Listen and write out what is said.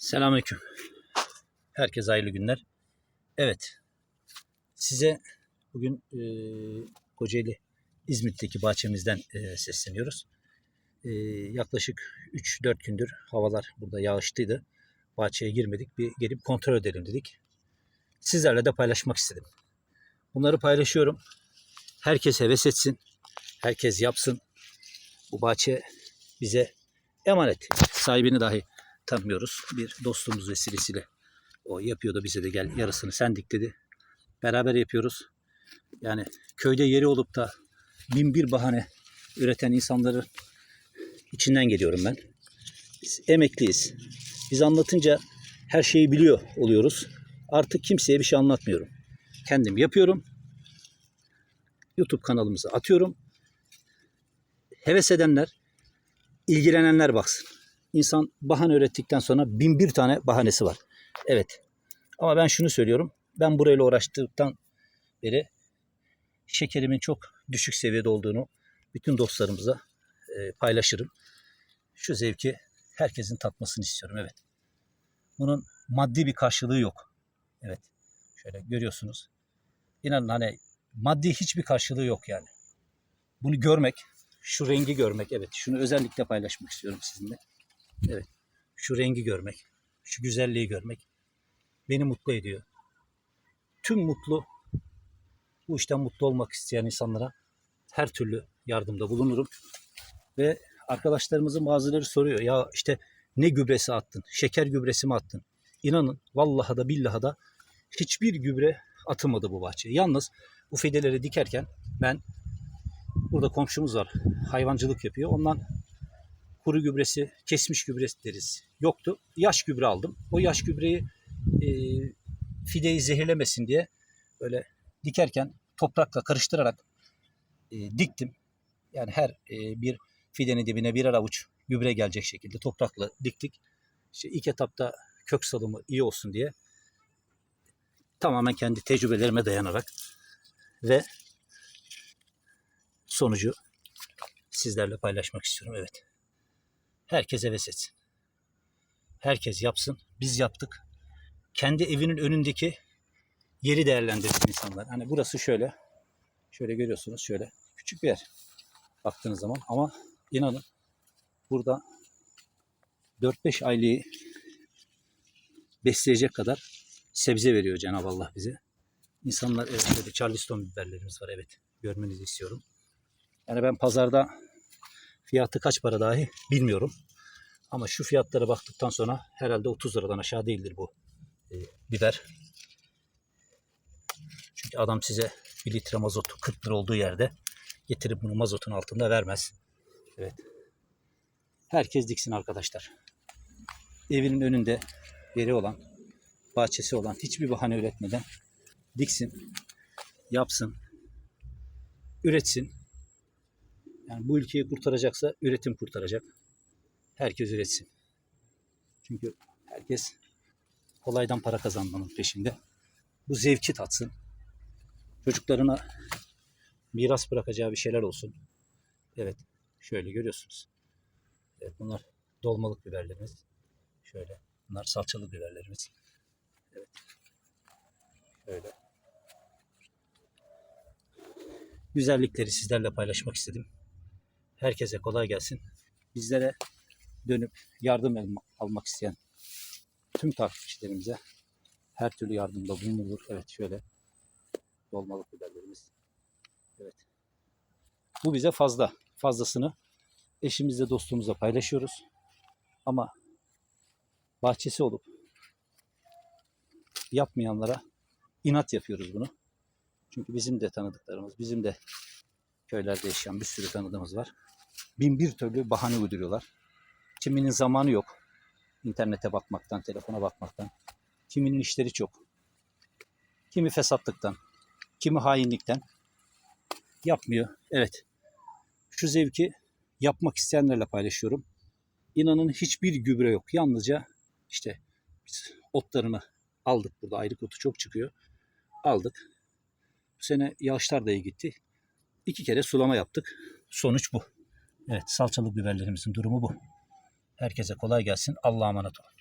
Selamünaleyküm. Herkese hayırlı günler. Evet. Size bugün e, Kocaeli İzmit'teki bahçemizden e, sesleniyoruz. E, yaklaşık 3-4 gündür havalar burada yağışlıydı. Bahçeye girmedik. Bir gelip kontrol edelim dedik. Sizlerle de paylaşmak istedim. Bunları paylaşıyorum. Herkes heves etsin. Herkes yapsın. Bu bahçe bize emanet. Sahibini dahi tanımıyoruz. Bir dostumuz vesilesiyle o yapıyordu bize de gel yarısını sen dik dedi. Beraber yapıyoruz. Yani köyde yeri olup da bin bir bahane üreten insanların içinden geliyorum ben. Biz emekliyiz. Biz anlatınca her şeyi biliyor oluyoruz. Artık kimseye bir şey anlatmıyorum. Kendim yapıyorum. YouTube kanalımıza atıyorum. Heves edenler, ilgilenenler baksın. İnsan bahane öğrettikten sonra bin bir tane bahanesi var. Evet. Ama ben şunu söylüyorum. Ben burayla uğraştıktan beri şekerimin çok düşük seviyede olduğunu bütün dostlarımıza e, paylaşırım. Şu zevki herkesin tatmasını istiyorum. Evet. Bunun maddi bir karşılığı yok. Evet. Şöyle görüyorsunuz. İnanın hani maddi hiçbir karşılığı yok yani. Bunu görmek, şu rengi görmek, evet şunu özellikle paylaşmak istiyorum sizinle. Evet. Şu rengi görmek, şu güzelliği görmek beni mutlu ediyor. Tüm mutlu, bu işten mutlu olmak isteyen insanlara her türlü yardımda bulunurum. Ve arkadaşlarımızın bazıları soruyor. Ya işte ne gübresi attın? Şeker gübresi mi attın? İnanın vallaha da billaha da hiçbir gübre atılmadı bu bahçeye. Yalnız bu fideleri dikerken ben burada komşumuz var. Hayvancılık yapıyor. Ondan kuru gübresi, kesmiş gübresi deriz. Yoktu. Yaş gübre aldım. O yaş gübreyi e, fideyi zehirlemesin diye böyle dikerken toprakla karıştırarak e, diktim. Yani her e, bir fidenin dibine birer avuç gübre gelecek şekilde toprakla diktik. İşte ilk etapta kök salımı iyi olsun diye tamamen kendi tecrübelerime dayanarak ve sonucu sizlerle paylaşmak istiyorum. Evet. Herkes heves etsin. Herkes yapsın. Biz yaptık. Kendi evinin önündeki yeri değerlendirsin insanlar. Hani burası şöyle. Şöyle görüyorsunuz şöyle. Küçük bir yer. Baktığınız zaman. Ama inanın burada 4-5 aileyi besleyecek kadar sebze veriyor Cenab-ı Allah bize. İnsanlar evet şöyle Charleston biberlerimiz var evet. Görmenizi istiyorum. Yani ben pazarda fiyatı kaç para dahi bilmiyorum. Ama şu fiyatlara baktıktan sonra herhalde 30 liradan aşağı değildir bu e, biber. Çünkü adam size 1 litre mazotu 40 lira olduğu yerde getirip bunu mazotun altında vermez. Evet. Herkes diksin arkadaşlar. Evinin önünde yeri olan, bahçesi olan hiçbir bahane üretmeden diksin, yapsın, üretsin. Yani bu ülkeyi kurtaracaksa üretim kurtaracak. Herkes üretsin. Çünkü herkes kolaydan para kazanmanın peşinde. Bu zevki tatsın. Çocuklarına miras bırakacağı bir şeyler olsun. Evet, şöyle görüyorsunuz. Evet, bunlar dolmalık biberlerimiz. Şöyle, bunlar salçalı biberlerimiz. Evet. Şöyle. Güzellikleri sizlerle paylaşmak istedim. Herkese kolay gelsin. Bizlere dönüp yardım alma- almak isteyen tüm takipçilerimize her türlü yardımda bulunulur. Evet şöyle dolmalık biberlerimiz. Evet. Bu bize fazla. Fazlasını eşimizle dostumuzla paylaşıyoruz. Ama bahçesi olup yapmayanlara inat yapıyoruz bunu. Çünkü bizim de tanıdıklarımız, bizim de köylerde yaşayan bir sürü tanıdığımız var. Bin bir türlü bahane uyduruyorlar. Kiminin zamanı yok. İnternete bakmaktan, telefona bakmaktan. Kiminin işleri çok. Kimi fesatlıktan, kimi hainlikten. Yapmıyor. Evet. Şu zevki yapmak isteyenlerle paylaşıyorum. İnanın hiçbir gübre yok. Yalnızca işte biz otlarını aldık burada. Ayrık otu çok çıkıyor. Aldık. Bu sene yağışlar da iyi gitti. İki kere sulama yaptık. Sonuç bu. Evet salçalı biberlerimizin durumu bu. Herkese kolay gelsin. Allah'a emanet olun.